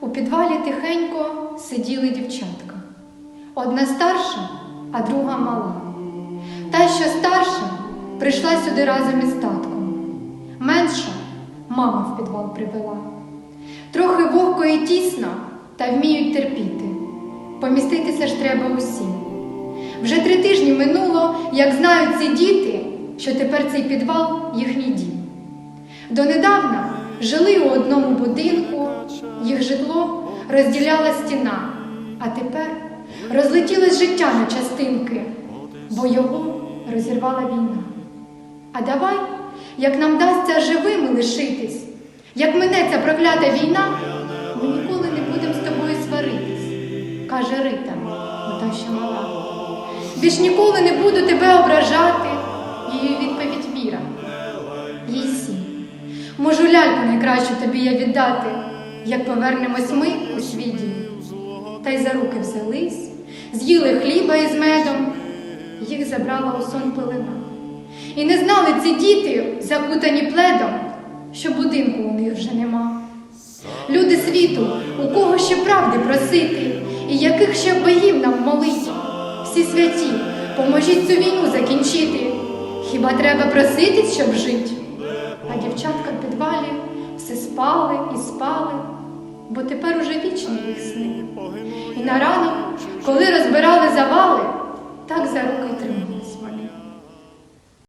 У підвалі тихенько сиділи дівчатка. Одна старша, а друга мала. Та, що старша, прийшла сюди разом із татком. Менша мама в підвал привела. Трохи вогко і тісно, та вміють терпіти. Поміститися ж треба усім. Вже три тижні минуло, як знають ці діти, що тепер цей підвал їхній дім. Донедавна жили у одному будинку, їх житло розділяла стіна, а тепер розлетілось життя на частинки, бо його розірвала війна. А давай, як нам дасться живими лишитись, як мине ця проклята війна, ми ніколи не будемо з тобою сваритись, каже Рита, ота що мала. Більш ніколи не буду тебе ляльку найкращу тобі я віддати, як повернемось ми у свій дім. Та й за руки взялись, з'їли хліба із медом, їх забрала у сон пилина. І не знали ці діти, закутані пледом, що будинку у них вже нема. Люди світу, у кого ще правди просити, і яких ще богів нам молить. Всі святі, поможіть цю війну закінчити. Хіба треба проситись, щоб жити? А дівчатка в підвалі все спали і спали, бо тепер уже вічні їх сни. І на ранок, коли розбирали завали, так за руки й тримали.